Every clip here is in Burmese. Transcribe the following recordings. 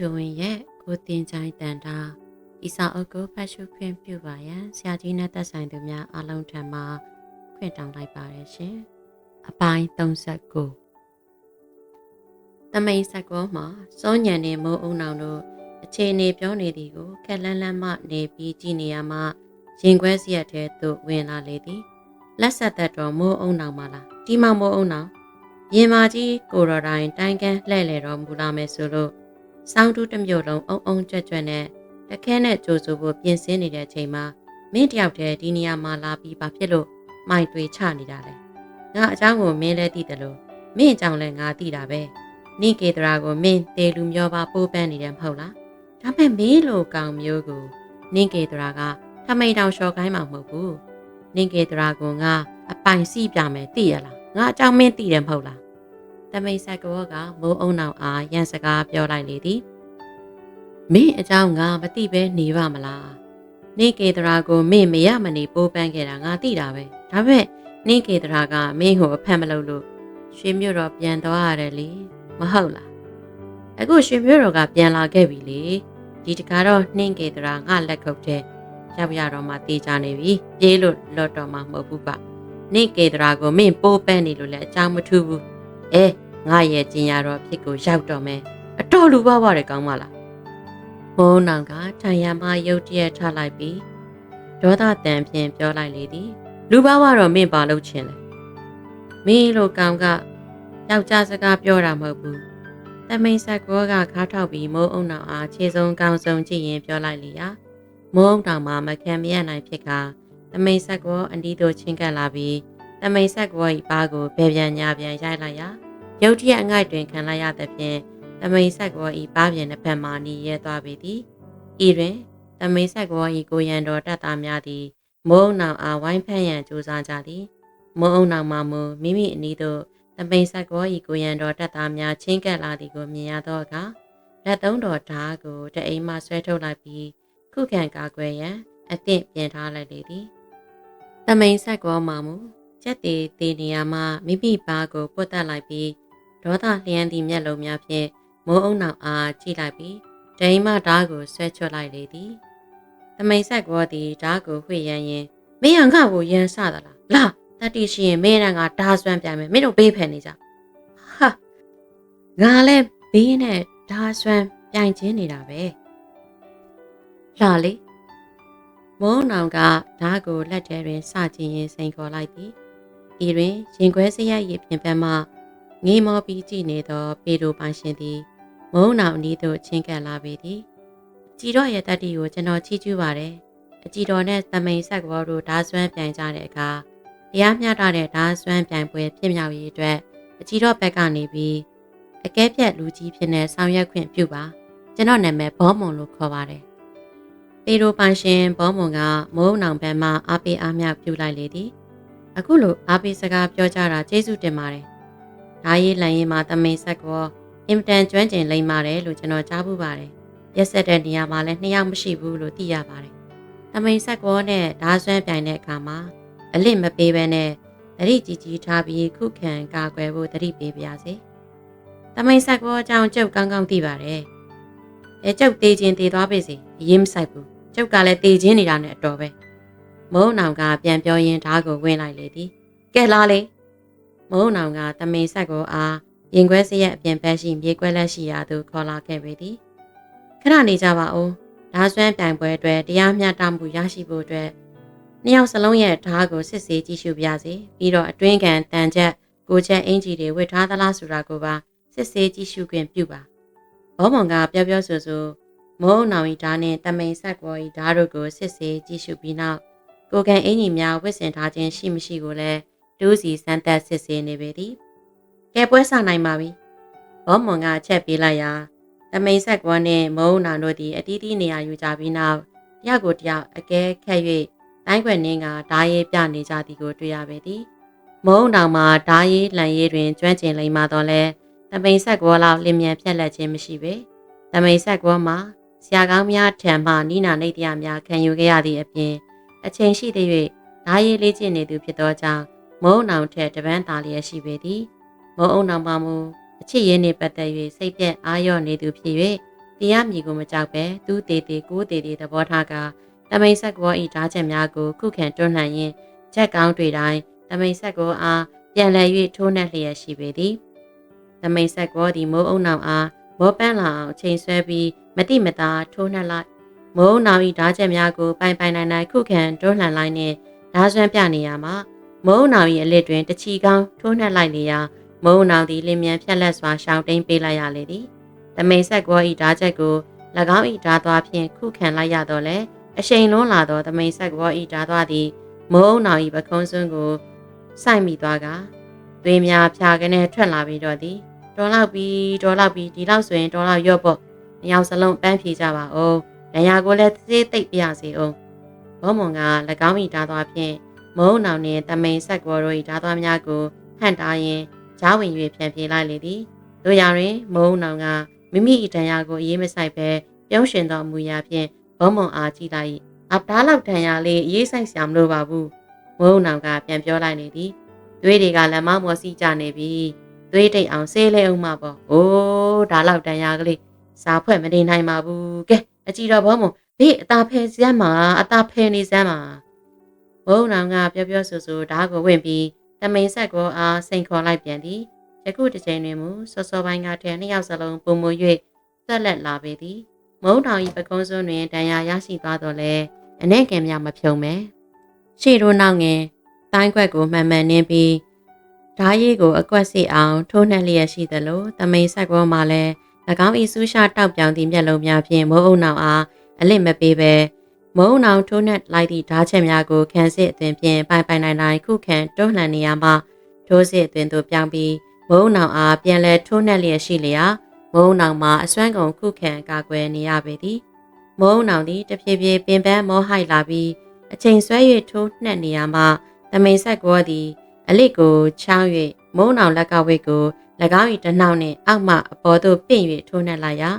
ဂျိုဝင်ရဲ့ကိုတင်ချိုင်းတန်တာဤစာအုပ်ကိုဖတ်ရှုခွင့်ပြုပါရန်ဆရာကြီးနဲ့သက်ဆိုင်သူများအားလုံးထံမှခွင့်တောင်းလိုက်ပါတယ်ရှင်။အပိုင်း39တမိန်ဆက်ကောမှာစောညံနေမိုးအုံနောင်တို့အခြေအနေပြောနေသည်ကိုခက်လန်းလန်းမှနေပြီးကြည်နေရမှရင်ခွဲစီရက်ထဲသို့ဝင်လာလေသည်လက်ဆက်သက်တော်မိုးအုံနောင်မှလားဒီမမိုးအုံနောင်ရင်မာကြီးကိုရော်တိုင်းတိုင်းကန်းလှဲ့လေတော်မူလာမယ်ဆိုလို့ စောင်းတူးတစ်မြို့လုံးအုံအုံကြွကြွနဲ့တခဲနဲ့ကြိုဆိုဖို့ပြင်ဆင်နေတဲ့အချိန်မှာမင်းတယောက်တည်းဒီနေရာမှာလာပြီးဘာဖြစ်လို့မိုက်တွေချနေတာလဲ။ငါအကြောင်းကိုမင်းလည်းသိတယ်လို့မင်းအကြောင်းလည်းငါသိတာပဲ။နိကေတရာကိုမင်းတေလူမျိုးပါပိုးပန်းနေတယ်မဟုတ်လား။ဒါပေမဲ့မင်းလိုကောင်မျိုးကိုနိကေတရာကထမိန်တောင်လျှော်ခိုင်းမှာမဟုတ်ဘူး။နိကေတရာကငါအပိုင်စီပြမယ်သိရလား။ငါအကြောင်းမင်းသိတယ်မဟုတ်လား တမိတ်ဆက်ကောကမိုးအုံအောင်အားရန်စကားပြောလိုက်လေသည်မင်းအကြောင်းငါမသိပဲနေပါမလားနေကေတရာကိုမင်းမရမနေပိုးပန်းခဲ့တာငါသိတာပဲဒါပေမဲ့နေကေတရာကမင်းကိုအဖက်မလုပ်လို့ရွှေမြို့တော်ပြန်သွားရတယ်လေမဟုတ်လားအခုရွှေမြို့တော်ကပြန်လာခဲ့ပြီလေဒီတကားတော့နှင်းကေတရာငါလက်ခုပ်တဲ့ရောက်ရတော့မှတေးကြနေပြီပြေးလို့လော်တော်မှမဟုတ်ဘူးပါနေကေတရာကိုမင်းပိုးပန်းနေလို့လည်းအကြောင်းမထူးဘူး အဲငါရဲ့ကျင်ရတော့ဖြစ်ကိုရောက်တော့မယ်အတော်လူပါပါတယ်ကောင်းမလားမိုးနောင်ကထိုင်ရမရုတ်တရက်ထလိုက်ပြီးဒေါသတန်ဖြင့်ပြောလိုက်လေသည် လူပါကတော့မင်းပါလို့ချင်းလဲမင်းလိုကောင်ကယောက်ျားစကားပြောတာမဟုတ်ဘူးတမိန်ဆက်ကောကခါထောက်ပြီးမိုးအုံနောင်အားခြေစုံကောင်းဆုံးကြည့်ရင်ပြောလိုက်လေရာမိုးအုံနောင်မှာမခံမရနိုင်ဖြစ်ကတမိန်ဆက်ကောအန်ဒီတို့ချင်းကပ်လာပြီး တမိန်ဆက်ကောဤပါကိုဘယ်ပြန်ညာပြန်ရိုက်လိုက်ရာရုတ်တရက်အငိုက်တွင်ခံလိုက်ရသဖြင့်တမိန်ဆက်ကောဤပါပြန်တစ်ဖက်မှနီးရဲသွားပေသည်ဤတွင်တမိန်ဆက်ကောဤကိုရန်တော်တတ်သားများသည်မုံနောင်အားဝိုင်းဖန့်ရန်ကြိုးစားကြသည်မုံနောင်မှမူမိမိအနီးသို့တပိန်ဆက်ကောဤကိုရန်တော်တပ်သားများချင်းကပ်လာသည်ကိုမြင်ရသောအခါလက်သုံးတော်ဓားကိုတအိမ်မှဆွဲထုတ်လိုက်ပြီးခုခံကာကွယ်ရန်အသင့်ပြင်ထားလိုက်လေသည်တမိန်ဆက်ကောမှမူ ချက်တီတီနေရာမှမိမိပါကိုပုတ်တက်လိုက်ပြီးဒေါသလျှံသည့်မျက်လုံးများဖြင့်မိုးအုံနောင်အားကြည့်လိုက်ပြီးဒိန်မှဓားကိုဆွဲချွတ်လိုက်လေသည်တမိန်ဆက်ကောသည်ဓာတ်ကိုဝှေ့ရန်ရင်မင်းဟန်ကကိုရန်ဆသလားလာတတိရှိရင်မင်းရန်ကဓာတ်စွမ်းပြမယ်မင်းတို့ဘေးဖယ်နေကြဟာငါလည်းဘေးနဲ့ဓာတ်စွမ်းပြိုင်ချင်းနေတာပဲလာလေမုံနောင်ကဓာတ်ကိုလက်ထဲတွင်စကြည့်ရင်စိန်ခေါ်လိုက်သည် ဤတွင်ရင်ခွဲစရိုက်ရပြင်ပန်းမှငေးမောပြီးကြည့်နေသော ပေတိုပိုင်ရှင်သည်မုံနောင်အနီးသို့ချင်းကပ်လာပေသည်ကြည်တော်ရဲ့တတ္တိကိုကျွန်တော်ချီးကျူးပါတယ်အကြည်တော်နဲ့တမိန်ဆက်ကောတို့ဓာတ်စွမ်းပြိုင်ကြတဲ့အခါတရားမျှတတဲ့ဓာတ်စွမ်းပြိုင်ပွဲဖြစ်မြောက်ရေးအတွက်အကြည်တော်ဘက်ကနေပြီးအကဲဖြတ်လူကြီးဖြစ်နေဆောင်ရွက်ခွင့်ပြုပါကျွန်တော်နာမည်ဘောမွန်လို့ခေါ်ပါတယ်ပေရိုပိုင်ရှင်ဘောမွန်ကမိုးနောင်ဘက်မှအားပေးအားမြပြုလိုက်လေသည် အခုလိုအားပေးစကားပြောကြတာကျေးဇူးတင်ပါတယ်ဓာရေးလန်ရင်မှာတမိန်ဆက်ကောအင်မတန်ကျွမ်းကျင်လိမ့်ပါတယ်လို့ကျွန်တော်ကြားပူပါတယ်ရက်ဆက်တဲ့နေရာမှာလည်းနှစ်ယောက်မရှိဘူးလို့သိရပါတယ်။တမိန်ဆက်ကောနဲ့ဓာဆွမ်းပြိုင်တဲ့အခါမှာအလစ်မပေးဘဲနဲ့တတိကြီးကြီးထားပြီးခုခံကာကွယ်ဖို့တတိပေးပါစေ။တမိန်ဆက်ကောအကြောင်းကျုပ်ကောင်းကောင်းသိပါတယ်။အဲကျုပ်တေးချင်းတေးသွားပြီစီအရင်မဆိုင်ဘူး။ကျုပ်ကလည်းတေးချင်းနေတာနဲ့အတော်ပဲ။ မုံနောင်ကပြန်ပြောရင်းဓာကိုဝင်လိုက်လေသည်။ကဲလာလေ။မုံနောင်ကတမိန်ဆက်ကောအားရင်ခွဲစရက်အပြင်ဘက်ရှိမြေခွဲလက်ရှိရာသို့ခေါ်လာခဲ့ပေသည်ခဏနေကြပါဦးဓာဆွမ်းပြိုင်ပွဲအတွက်တရားမျှတမှုရရှိဖို့အတွက်နှစ်ယောက်စလုံးရဲ့ဓာကိုစစ်ဆေးကြည့်ရှုပြစေပြီးတော့အတွင်းကန်တန်ချက်ကိုချက်အင်ဂျီတွေဝတ်ထားသလားဆိုတာကိုပါစစ်ဆေးကြည့်ရှုခွင့်ပြုပါဘောမွန်ကပြောပြောဆိုဆိုမုံနောင်ဤဓာနဲ့တမိန်ဆက်ကောဤဓာတို့ကိုစစ်ဆေးကြည့်ရှုပြီးနောက် ကိုကန်အင်ဂျီများဝတ်ဆင်ထားခြင်းရှိမရှိကိုလည်းဒူးစီစမ်းသက်စစ်ဆေးနေပေသည်ကဲပွဲဆောင်နိုင်ပါပြီဘောမွန်ကချက်ပေးလိုက်ရာတမိန်ဆက်ကွန်းနဲ့မုံနာတို့သည်အတီးတီးနေရာယူကြပြီးနောက်တယောက်ကိုတယောက်အကဲခက်၍တိုင်းခွက်နှင်းကဓာရေးပြနေကြသည်ကိုတွေ့ရပေသည်မုံတောင်မှာဓာရေးလန်ရေးတွင်ကျွမ်းကျင်လိမ့်မှတော့လဲတမိန်ဆက်ကွန်းလောက်လင်မြန်ပြက်လက်ခြင်းမရှိပေတမိန်ဆက်ကွန်းမှာဆရာကောင်းများထံမှနိနာနေတရားများခံယူခဲ့ရသည့်အပြင် အချိန်ရှိသေး၍ဓာရေးလေးကျင့်နေသူဖြစ်သောကြောင့်မုံနောင်ထက်တပန်းသားလျက်ရှိပေသည်မုံအောင်နောင်မှာမူအချစ်ရင်းနှင့်ပတ်သက်၍စိတ်ပြက်အာရုံနေသူဖြစ်၍တရားမြည်ကိုမကြောက်ပဲသူ့တေတေကိုတေတေသဘောထားကတမိန်ဆက်ကောဤဓာချက်များကိုခုခံတွန်းလှန်ရင်းချက်ကောင်းတွေတိုင်းတမိန်ဆက်ကောအားပြန်လည်၍ထိုးနှက်လျက်ရှိပေသည်တမိန်ဆက်ကောသည်မိုးအုံနောင်အားမောပန်းလာအောင်အချိန်ဆွဲပြီးမတိမတာထိုးနှက်လိုက် မိုးအုံနောင်ဤဓာချက်များကိုပိုင်ပိုင်နိုင်နိုင်ခုခံတွန်းလှန်လိုက်နှင့်ဓာဆွမ်းပြနေရမှာမုံနောင်၏အလစ်တွင်တချီကောင်းထိုးနှက်လိုက်လေရာမုံနောင်သည်လင်းမြန်ဖြက်လက်စွာရှောင်းတိန်ပေးလိုက်ရလေသည်တမိန်ဆက်ကောဤဓာချက်ကို၎င်းဤဓာသွားဖြင့်ခုခံလိုက်ရတော့လေအရှိန်လွန်းလာသောတမိန်ဆက်ကောဤဓာသွားသည်မုံနောင်ဤပခုံးစွန်းကိုစိုက်မိသွားကသွေးများဖြာကနေထွက်လာပြီးတော့သည်တော်လောက်ပြီးတော်လောက်ပြီးဒီလောက်ဆိုရင်တော်လောက်ရော့ပေါ့နှစ်ယောက်စလုံးပန်းဖြေကြပါဦး။ နေရာကိုလည်းသေးသိပ်ပြစီအောင်။ဘောမွန်က၎င်းဤဓာသွားဖြင့်မုံနောင်နှင့်တမိန်ဆက်ကောတို့၏ဓာသွားများကိုဟန့်တားရင်းဂျားဝင်၍ပြန်ပြေးလိုက်လေသည်တို့ရတွင်မုံနောင်ကမိမိ၏တန်ရာကိုအေးမဆိုင်ပဲပြုံးရှင်သောမူရာဖြင့်ဘောမွန်အားကြည့်လိုက်အပဓာလောက်တန်ရာလေးအေးဆိုင်ဆရာမလို့ပါဘူးမုံနောင်ကပြန်ပြောလိုက်လေသည်သွေးတွေကလက်မမော်စီကြနေပြီသွေးတိတ်အောင်ဆေးလဲအောင်မှာပေါ့အိုးဒါလောက်တန်ရာကလေးစားဖွဲ့မနေနိုင်ပါဘူးကဲ အကြည့်တော့ဘောမွန်ဘေးအသာဖယ်စမ်းမှာအသာဖယ်နေစမ်းမှာဘုံနောင်ကပြောပြောဆိုဆိုဓာတ်ကိုဝင်ပြီးတမိန်ဆက်ကိုအားစိန်ခေါ်လိုက်ပြန်သည်ယခုတစ်ချိန်တွင်မူစောစောပိုင်းကတည်းနှစ်ယောက်စလုံးပုံမွ၍သက်လက်လာပေသည်မုံတောင်၏ပကုံးစွန်းတွင်တန်ရာရရှိသွားတော့လဲအ내ကံများမဖြုံမဲရှေ့တို့နောက်ငယ်တိုင်းခွက်ကိုမှန်မှန်နင်းပြီးဓာရည်ကိုအကွက်စီအောင်ထိုးနှက်လျက်ရှိသလိုတမိန်ဆက်ကောမှလည်း၎ င်း၏ဆူးရှာတောက်ပြောင်သည့်မျက်လုံးများဖြင့်မိုးအုံနောင်အားအလစ်မပေးပဲမုံနောင်ထိုးနှက်လိုက်သည့်ဓာချက်များကိုခန်းစစ်အသွင်ဖြင့်ပိုင်ပိုင်နိုင်နိုင်ခုခံတွန်းလှန်နေရမှထိုးစစ်အသွင်သို့ပြောင်းပြီးမုံနောင်အားပြန်လဲထိုးနှက်လျက်ရှိလျာမုံနောင်မှာအစွမ်းကုန်ခုခံကာကွယ်နေရပေသည်မုံနောင်သည်တဖြည်းဖြည်းပင်ပန်းမောဟိုက်လာပြီးအချိန်ဆွဲ၍ထိုးနှက်နေရမှတမိန်ဆက်ကောသည်အလစ်ကိုချောင်း၍မုံနောင်လက်ကဝိတ်ကို၎ င်း၏တနှောက်နှင့်အောက်မှအပေါ်သို့ပင့်၍ထိုးနှက်လိုက်ရာ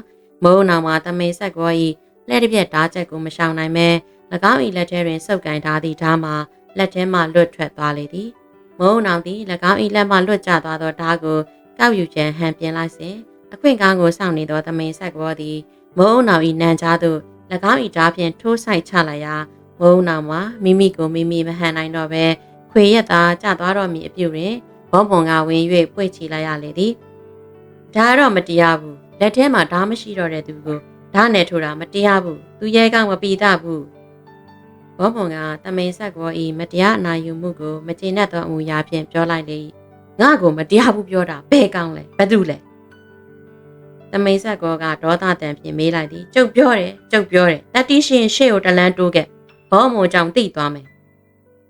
မုံနောင်မှာတမိန်ဆက်ကော၏လက်တစ်ပြက်ဓာချက်ကိုမရှောင်နိုင်ပဲ၎င်း၏လက်ထဲတွင်စုပ်ကန်ထားသည့်ဓာမှာလက်ထဲမှလွတ်ထွက်သွားလေသည်မုံနောင်သည်၎င်း၏လက်မှလွတ်ကျသွားသောဓာကိုကောက်ယူချန်ဟန်ပြင်လိုက်စဉ်အခွင့်ကောင်းကိုစောင့်နေသောသမင်ဆက်ကောသည်မုံနောင်၏နံကြားသို့၎င်း၏ဓာဖြင့်ထိုးဆိုင်ချလိုက်ရာမုံနောင်မှာမိမိကိုမိမိမဟန်နိုင်တော့ပဲခွေရက်သားကျသွားတော့မည်အပြုတွင် ဘောပွန်ကဝင်၍ပွေ့ချလိုက်ရလေသည်ဒါတော့မတရားဘူးလက်ထဲမှာဓာမရှိတော့တဲ့သူကိုဓာနဲ့ထိုးတာမတရားဘူးသူရဲကောင်းမပီတဘူးဘောပွန်ကတမိန်ဆက်ကောဤမတရားအနာယူမှုကိုမကျေနပ်သောအမူအရာဖြင့်ပြောလိုက်လေငါ့ကိုမတရားဘူးပြောတာဘယ်ကောင်းလဲဘယ်သူလဲတမိန်ဆက်ကောကဒေါသတန်ဖြင့်မေးလိုက်သည်ကျုပ်ပြောတယ်ကျုပ်ပြောတယ်တတိရှင်ရှေ့ကိုတလန်းတိုးခဲ့ဘောမွန်ကြောင့်တိသွားမယ်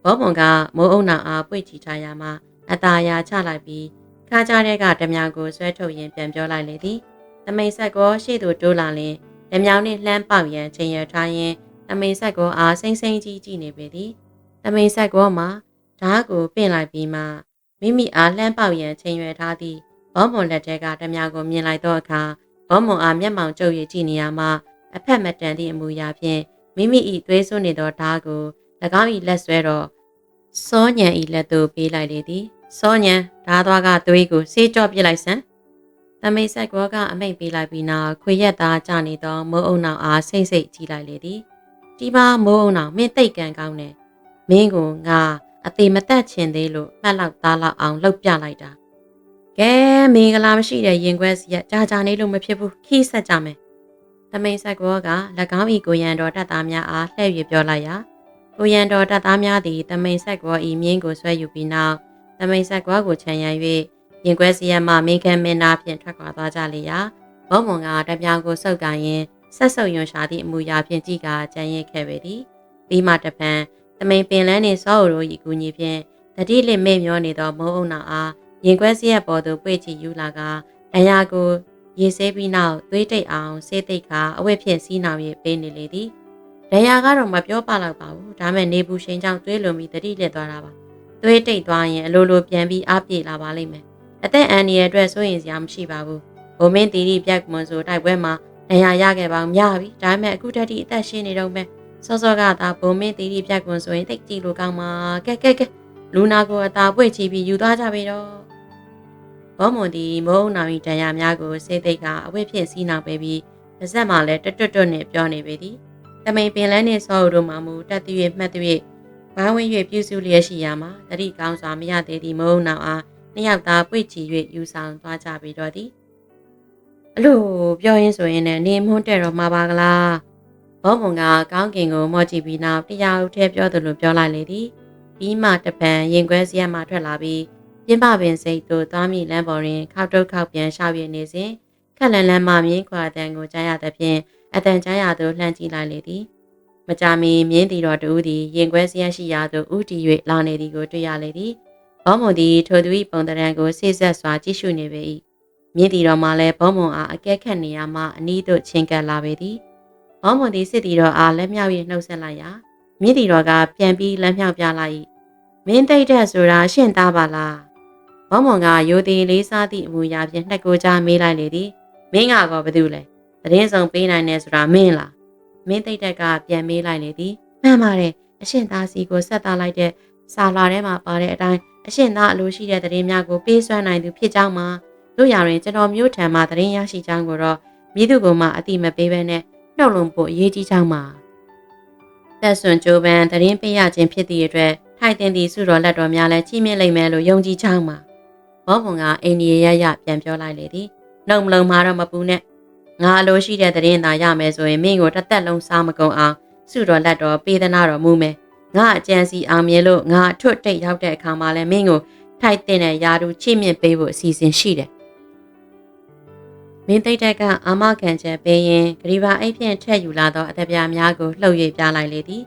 ဘောမွန်ကမိုးအုံနာအားပွေ့ချီထားရမှ အตาရာချလိုက်ပြီးခါကြတဲ့ကဓမြကိုဆွဲထုတ်ရင်ပြန်ပြောလိုက်လေသည်တမိန်ဆက်ကောရှေ့သို့တိုးလာလင်ဓမြောင်နှင့်လှမ်းပေါက်ရန်ချိန်ရထားရင်တမိန်ဆက်ကောအားစိမ့်စိမ့်ကြီးကြည့်နေပေသည်တမိန်ဆက်ကောမှာဓားကိုပင့်လိုက်ပြီးမှမိမိအားလှမ်းပေါက်ရန်ချိန်ရွယ်ထားသည့်ဘောမွန်လက်ထဲကဓမြကိုမြင်လိုက်သောအခါဘောမွန်အားမျက်မှောင်ကျုပ်ရကြည့်နေရမှအဖက်မတန်သည့်အမူအရာဖြင့်မိမိ၏သွေးစွန်းနေသောဓားကို၎င်း၏လက်ဆွဲတော့စောညံ၏လက်သို့ပေးလိုက်လေသည် စောညံဓားသွားကသွေးကိုဆေးကြော့ပစ်လိုက်စမ်းတမိတ်ဆက်ကောကအမိတ်ပေးလိုက်ပြီးနောက်ခွေရက်သားကြနေသောမိုးအုံနောင်အားစိတ်စိတ်ကြည့်လိုက်လေသည်ဒီပါမိုးအုံနောင်မင်းတိတ်ကန်ကောင်းတယ်မင်းကိုငါအသေးမတက်ချင်သေးလို့မှတ်လောက်သားလောက်အောင်လှုပ်ပြလိုက်တာကဲမင်္ဂလာမရှိတဲ့ရင်ခွဲစီကကြာကြာနေလို့မဖြစ်ဘူးခီးဆက်ကြမယ်တမိတ်ဆက်ကောက၎င်းဤကိုရန်တော်တပ်သားများအားလှည့်၍ပြောလိုက်ရာကိုရန်တော်တပ်သားများသည်တမိန်ဆက်ကောဤမြင်းကိုဆွဲယူပြီးနောက် တမိန်ဆက်ကောကိုခြံရံ၍ရင်ခွဲစီရမှမိခံမင်းသားဖြင့်ထွက်ခွာသွားကြလေရာဘုံမွန်ကတပြောင်ကိုစုပ်ကရင်ဆက်ဆုပ်ယွန်ရှာသည့်အမူအရာဖြင့်ကြည်ကကြံရင်ခဲ့ပေသည်ပြီးမှတပံတမိန်ပင်လန်းနှင့်စောအရို၏ကူညီဖြင့်တတိလစ်မေ့မျောနေသောမုံအုံနာအားရင်ခွဲစီရပေါ်သို့ပွေ့ချီယူလာကဒဏ်ရာကိုရေဆေးပြီးနောက်သွေးတိတ်အောင်ဆေးတိတ်ကအဝတ်ဖြင့်စီးနှောင်၍ပေးနေလေသည်ဒဏ်ရာကတော့မပြောပါတော့ပါဘူးဒါမဲ့နေဘူးရှင်ကြောင့်သွေးလွန်ပြီးတတိလက်သွားတာပါ သွေးတိတ်သွားရင်အလိုလိုပြန်ပြီးအားပြေလာပါလိမ့်မယ်အသက်အန္တရာယ်အတွက်စိုးရင်စရာမရှိပါဘူးဘုံမင်းတီတီပြက်မွန်ဆိုတိုက်ပွဲမှာဒဏ်ရာရခဲ့ပါအောင်များပြီဒါပေမဲ့အခုတည်းကအသက်ရှင်နေတော့မယ်စောစောကသာဘုံမင်းတီတီပြက်ကွန်ဆိုရင်တိတ်ကြည့်လို့ကောင်းမှာကဲကဲကဲလူနာကိုအသာပွေ့ချပြီးယူသွားကြပြီတော့ဘောမွန်ဒီမုံနာမီတန်ရာများကိုစေသိတ်ကအဝတ်ဖြင့်စီးနှောင်ပေးပြီးပါဇက်မှလည်းတွတ်တွတ်တွတ်နဲ့ပြောနေပေသည်တမိန်ပင်လန်းနှင့်စောအုပ်တို့မှမူတက်သွေးမှတ်သွေး ဘာဝင်၍ပြုစုလျက်ရှိရာမှာတတိကောင်းစွာမရသေးသည့်မုံနောက်အားနှစ်ယောက်သားပွေ့ချီ၍ယူဆောင်သွားကြပြီးတော့သည်အလို့ပြောရင်းဆိုရင်လည်းနေမွန်းတဲ့တော့မှာပါကလားဘောမုံကကောင်းကင်ကိုမော့ကြည့်ပြီးနောက်တရားဥထဲပြောသလိုပြောလိုက်လေသည်ပြီးမှတပံရင်ခွဲစရက်မှထွက်လာပြီးပြင်းပပင်စိတ်တို့သွားမိလမ်းပေါ်တွင်ခောက်တုတ်ခောက်ပြန်ရှောက်ရနေစဉ်ခက်လန်လန်မှမြင်းခွာတန်ကိုကြားရသဖြင့်အတန်ကြားရသို့လှမ်းကြည့်လိုက်လေသည် မကြမီမြင်းတီတော်တူသည်ရင်ခွဲစရက်ရှိရာသို့ဥတီ၍လာနေသည်ကိုတွေ့ရလေသည်ဘောမုံသည်ထိုသူ၏ပုံတရံကိုဆိတ်ဆက်စွာကြည့်ရှုနေပေ၏မြင်းတီတော်မှလည်းဘောမုံအားအကဲခတ်နေရမှအနီးသို့ချင်းကပ်လာပေသည်ဘောမုံသည်စစ်တီတော်အားလက်မြောက်၍နှုတ်ဆက်လိုက်ရာမြင်းတီတော်ကပြန်ပြီးလက်မြောက်ပြလိုက်၏မင်းတိတ်တဲ့ဆိုတာရှင့်သားပါလားဘောမုံကရိုသေလေးစားသည့်အမူအရာဖြင့်နှက်ကိုကြားမေးလိုက်လေသည်မင်းကတော့ဘာလုပ်လဲသတင်းဆောင်ပေးနိုင်တယ်ဆိုတာမင်းလား မင်းတိတ်တက်ကပြန်မေးလိုက်လေသည်မှန်ပါတယ်အရှင်သားစီကိုဆက်သားလိုက်တဲ့စာလာထဲမှာပါတဲ့အတိုင်းအရှင်သားအလိုရှိတဲ့သတင်းများကိုပေးစွမ်းနိုင်သူဖြစ်ကြောင်းမှာတို့ရရင်ကျွန်တော်မျိုးထံမှသတင်းရရှိကြောင်းကိုတော့မိသူကမှအတိမပေးဘဲနဲ့နှုတ်လုံးပို့အရေးကြီးကြောင်းမှာသက်စွန်ကြိုးပန်းသတင်းပေးရခြင်းဖြစ်သည့်အတွက်ထိုက်တင်သည့်စုတော်လက်တော်များလည်းကြီးမြင့်လိမ့်မယ်လို့ယုံကြည်ကြောင်းမှာဘောဘုံကအိန္ဒိယရရပြန်ပြောလိုက်လေသည်နှုတ်မလုံးမှာတော့မပူနဲ့ ငါအလိုရှိတဲ့သတင်းသာရမယ်ဆိုရင်မင်းကိုတစ်သက်လုံးစားမကုန်အောင်စုတော်လက်တော်ပေးသနာတော်မူမယ်ငါအကြံစီအောင်မြင်လို့ငါအထွတ်တိတ်ရောက်တဲ့အခါမှာလည်းမင်းကိုထိုက်တဲ့ရာထူးချိမြင့်ပေးဖို့အစီအစဉ်ရှိတယ်မင်းသိတဲ့ကအာမခံချက်ပေးရင်ဂရီဘာအိတ်ဖြင့်ထက်ယူလာသောအသက်ပြားများကိုလှုပ်၍ပြလိုက်လေသည်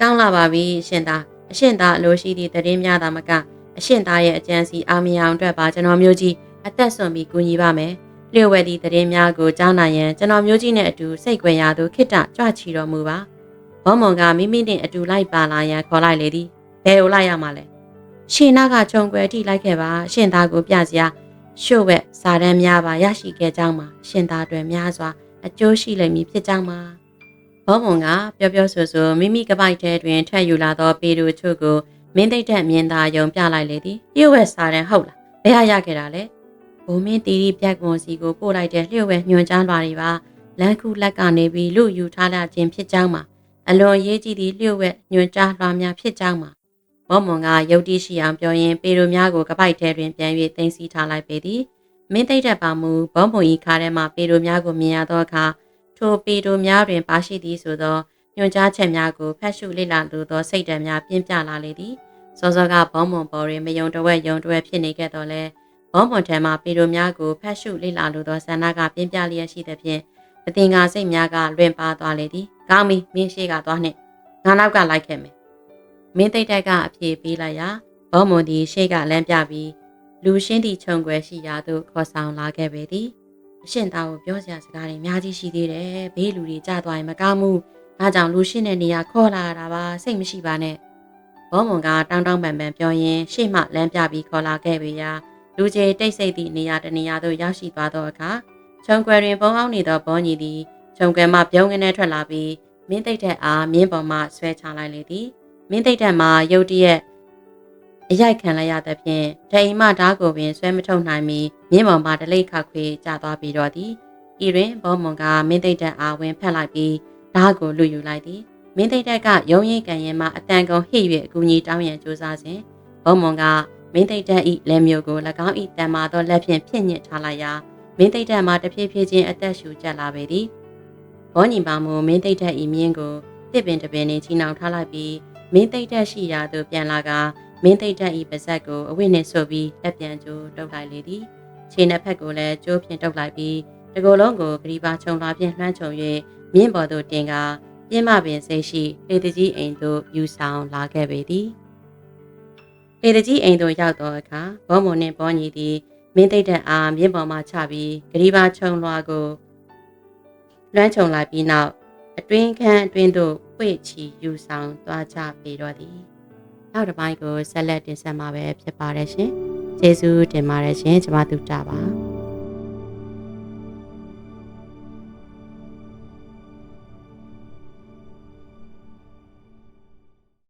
ကောင်းလာပါပြီရှင်သားအရှင်သားအလိုရှိသည့်သတင်းများသာမကအရှင်သားရဲ့အကြံစီအောင်မြင်အောင်အတွက်ပါကျွန်တော်မျိုးကြီးအသက်ဆွန်ပြီးကူညီပါမယ် လျှို့ဝဲသည့်သတင်းများကိုကြားနိုင်ရန်ကျွန်တော်မျိုးကြီးနဲ့အတူစိတ်ကြွယ်ရာသို့ခိတ္တကြွချီတော်မူပါဘောမွန်ကမိမိနဲ့အတူလိုက်ပါလာရန်ခေါ်လိုက်လေသည်ဘယ်ကိုလိုက်ရမှာလဲရှင်နာကခြုံကွယ်ထိလိုက်ခဲ့ပါရှင်သားကိုပြစရာရှုပ်ဝက်စာတန်းများပါရရှိခဲ့ကြောင်းမှာရှင်သားတွေများစွာအကျိုးရှိလိမ့်မည်ဖြစ်ကြောင်းမှာဘောမွန်ကပြောပြောဆိုဆိုမိမိကပိုက်ထဲတွင်ထက်ယူလာသောပေတူချို့ကိုမင်းသိတဲ့မြင်သာယုံပြလိုက်လေသည်လျှို့ဝက်စာတန်းဟုတ်လားဘယ်ဟာရခဲ့တာလဲ ဘုံမင်းတီတီပြက်ကွန်စီကိုပို့လိုက်တဲ့လျှို့ဝက်ညွန်ကြားလွာတွေပါလန်ခုလက်ကနေပြီးလူယူထားလာခြင်းဖြစ်ကြောင်းမှာအလွန်ရေးကြည့်သည့်လျှို့ဝက်ညွန်ကြားလွာများဖြစ်ကြောင်းမှာမောမွန်ကယုတ်တိရှိအောင်ပြောရင်းပေတို့များကိုကပိုက်ထဲတွင်ပြန်၍တင်စီထားလိုက်ပေသည်မင်းသိတဲ့ပါမူဘောမွန်ဤခါထဲမှပေတို့များကိုမြင်ရသောအခါထိုပေတို့များတွင်ပါရှိသည်ဆိုသောညွန်ကြားချက်များကိုဖတ်ရှုလေ့လာလိုသောစိတ်ဓာတ်များပြင်းပြလာလေသည်စောစောကဘောမွန်ပေါ်တွင်မယုံတဝက်ယုံတဝက်ဖြစ်နေခဲ့တော့လဲ ဘောမွန်ထံမှပေတို့များကိုဖတ်ရှုလေ့လာလိုသောဆန္ဒကပြင်းပြလျက်ရှိသဖြင့်မတင်ငါစိတ်များကလွင့်ပါသွားလေသည်ကောင်းပြီမင်းရှိကသွားနှင့်ငါနောက်ကလိုက်ခဲ့မယ်မင်းသိတဲ့ကအပြေပေးလိုက်ရာဘောမွန်သည်ရှေ့ကလမ်းပြပြီးလူရှင်းသည့်ခြုံွယ်ရှိရာသို့ခေါ်ဆောင်လာခဲ့ပေသည်အရှင်သားကိုပြောစရာစကားတွေအများကြီးရှိသေးတယ်ဘေးလူတွေကြာသွားရင်မကောင်းဘူးဒါကြောင့်လူရှင်းတဲ့နေရာခေါ်လာတာပါစိတ်မရှိပါနဲ့ဘောမွန်ကတောင်းတောင်းပန်ပန်ပြောရင်းရှေ့မှလမ်းပြပြီးခေါ်လာခဲ့ပေရာ လူကြီးတိတ်ဆိတ်သည့်နေရာတနေရာသို့ရောက်ရှိသွားသောအခါခြုံွယ်တွင်ပုံအောင်နေသောဘောညီသည်ခြုံွယ်မှပြုံးကနေထွက်လာပြီးမင်းသိတဲ့အားမင်းပေါ်မှဆွဲချလိုက်လေသည်မင်းသိတဲ့မှာရုတ်တရက်အရိုက်ခံလိုက်ရသဖြင့်ဒိမ်မဓားကိုပင်ဆွဲမထုတ်နိုင်မီမြင်းပေါ်မှတလိတ်ခါခွေကျသွားပြီးတော့သည်ဤတွင်ဘောမွန်ကမင်းသိတဲ့အားဝင်ဖက်လိုက်ပြီးဓားကိုလူယူလိုက်သည်မင်းသိတဲ့ကရုံရင်ကန်ရင်မှအတန်ကုန်ဟိ၍အကူကြီးတောင်းရန်ကြိုးစားစဉ်ဘောမွန်က မင်းသိတဲ့ဤလက်မျိုးကို၎င်းဤတန်မာသောလက်ဖြင့်ဖြင့်ညစ်ထားလိုက်ရာမင်းသိတဲ့မှာတဖြည်းဖြည်းချင်းအသက်ရှူကျလာပေသည်ဘောညီပါမူမင်းသိတဲ့ဤမြင်းကိုတစ်ပင်တပင်နဲ့ချီနှောင်ထားလိုက်ပြီးမင်းသိတဲ့ရှိရာသို့ပြန်လာကမင်းသိတဲ့ဤပါဇက်ကိုအဝိနှင့်ဆိုပြီးလက်ပြန်ကျိုးတုပ်လိုက်လေသည်ခြေနှစ်ဖက်ကိုလည်းကျိုးဖြင့်တုပ်လိုက်ပြီးတကိုယ်လုံးကိုဂရီပါခြုံလာဖြင့်လှမ်းခြုံ၍မြင်းပေါ်သို့တင်ကားပြင်းမပင်စိတ်ရှိလေတကြီးအိမ်သို့ယူဆောင်လာခဲ့ပေသည် လေတကြီးအိမ်သို့ရောက်သောအခါဘောမုံနှင့်ဘောညီသည်မင်းသိတဲ့အားမြင်းပေါ်မှချပြီးဂရီပါခြုံလွှာကိုလွှမ်းခြုံလိုက်ပြီးနောက်အတွင်းခန်းအတွင်းသို့ပွေချီယူဆောင်သွားကြပေတော့သည်နောက်တစ်ပိုင်းကိုဆက်လက်တင်ဆက်မှာပဲဖြစ်ပါတယ်ရှင်ကျေးဇူးတင်ပါတယ်ရှင်ကျွန်မတို့တာပါ